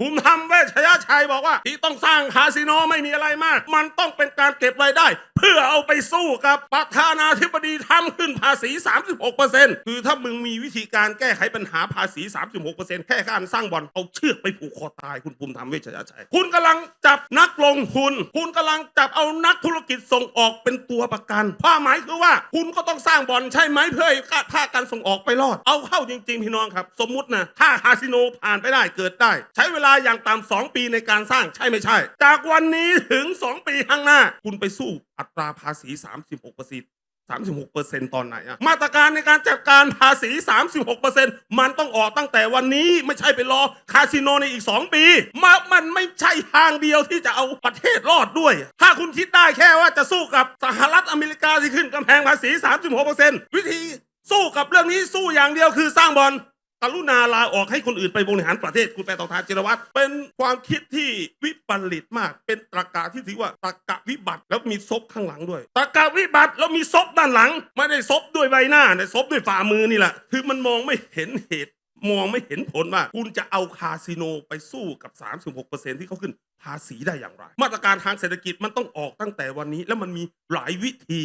ภูมิธรรมเวชยชัยบอกว่า ที่ต้องสร้างคาสิโนไม่มีอะไรมาก มันต้องเป็นการเก็บรายได้ เพื่อเอาไปสู้กับประธานาธิบดีทำขึ้นภาษี 36%คือถ้ามึงมีวิธีการแก้ไขปัญหาภาษี 36%แค่การสร้างบอลเอาเชือกไปผูกคอตายคุณภูมิธรรมเวชยชัย คุณกำลังจับนักลงทุน คุณกำลังจับเอานักธุรกิจส่งออกเป็นตัวประกันความหมายคือว่า คุณก็ต้องสร้างบอลใช่ไหมเพื่อให้ค่าการส่งออกไปรอด เอาเข้าจริง ๆ พี่น้องครับ สมมุตินะถ้าคาสิโนผ่านไปได้เกิดได้ ใช้เวลาอย่างต่ำสองปีในการสร้างใช่ไม่ใช่ จากวันนี้ถึง 2 ปีข้างหน้า คุณไปสู้อัตราภาษี 36เปอร์เซ็นต์36%ตอนไหนอะมาตรการในการจัดการภาษี 36%มันต้องออกตั้งแต่วันนี้ไม่ใช่ไปรอคาสิโนในอีก 2 ปีมามันไม่ใช่ทางเดียวที่จะเอาประเทศรอดด้วย ถ้าคุณคิดได้แค่ว่าจะสู้กับสหรัฐอเมริกาที่ขึ้นกำแพงภาษี 36%วิธีสู้กับเรื่องนี้สู้อย่างเดียวคือสร้างบอล กรุณาลาออกให้คนอื่นไปบริหารประเทศคุณแปลตองทานจิรวัตรเป็นความคิดที่วิปริตมาก เป็นตรกะที่ถือว่าตรกะวิบัติแล้วมีซบข้างหลังด้วยตรกะวิบัติแล้วมีซบด้านหลัง ไม่ได้ซบด้วยใบหน้าแต่ซบด้วยฝ่ามือนี่แหละคือมันมองไม่เห็นเหตุมองไม่เห็นผลว่า คุณจะเอาคาสิโนไปสู้กับ 36%ที่เขาขึ้นภาษีได้อย่างไร มาตรการทางเศรษฐกิจมันต้องออกตั้งแต่วันนี้ แล้วมันมีหลายวิธี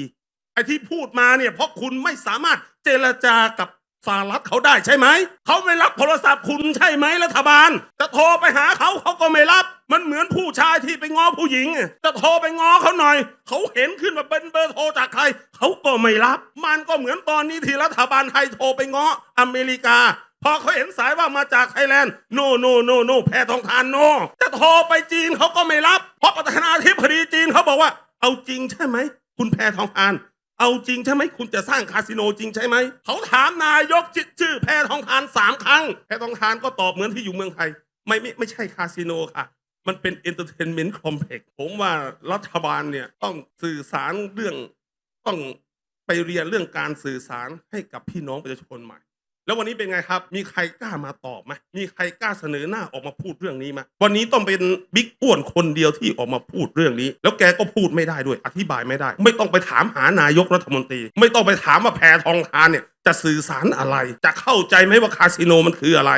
ไอ้ที่พูดมาเนี่ยเพราะคุณไม่สามารถเจรจากับ สหรัฐเขาได้ใช่ไหม เขาไม่รับโทรศัพท์คุณใช่ไหมรัฐบาล จะโทรไปหาเขาเขาก็ไม่รับ มันเหมือนผู้ชายที่ไปง้อผู้หญิง จะโทรไปง้อเขาหน่อย เขาเห็นขึ้นมาเป็นเบอร์โทรจากใคร เขาก็ไม่รับ มันก็เหมือนตอนนี้ที่รัฐบาลไทยโทรไปง้ออเมริกา พอเขาเห็นสายว่ามาจากไทยแลนด์ โนโนโนโนแพทองทานโน จะโทรไปจีนเขาก็ไม่รับ เพราะประธานาธิบดีจีนเขาบอกว่า เอาจริงใช่ไหม คุณแพทองทาน เอาจริงใช่ไหมคุณจะสร้างคาสิโนจริงใช่ไหมเขาถามนายกชื่อชื่อแพทองทานสามครั้งแพทองทานก็ตอบเหมือนที่อยู่เมืองไทย ไม่ไม่ไม่ใช่คาสิโนค่ะ มันเป็นเอนเตอร์เทนเมนต์คอมเพล็กซ์ผมว่ารัฐบาลเนี่ยต้องสื่อสารเรื่องต้องไปเรียนเรื่องการสื่อสารให้กับพี่น้องประชาชนใหม่ แล้ววันนี้เป็นไงครับ มีใครกล้ามาตอบไหมมีใครกล้าเสนอหน้าออกมาพูดเรื่องนี้ไหมวันนี้ต้องเป็นบิ๊กอ้วนคนเดียวที่ออกมาพูดเรื่องนี้ แล้วแกก็พูดไม่ได้ด้วย อธิบายไม่ได้ ไม่ต้องไปถามหานายกรัฐมนตรี ไม่ต้องไปถามว่าแพทองทานเนี่ยจะสื่อสารอะไร จะเข้าใจไหมว่าคาสิโนมันคืออะไร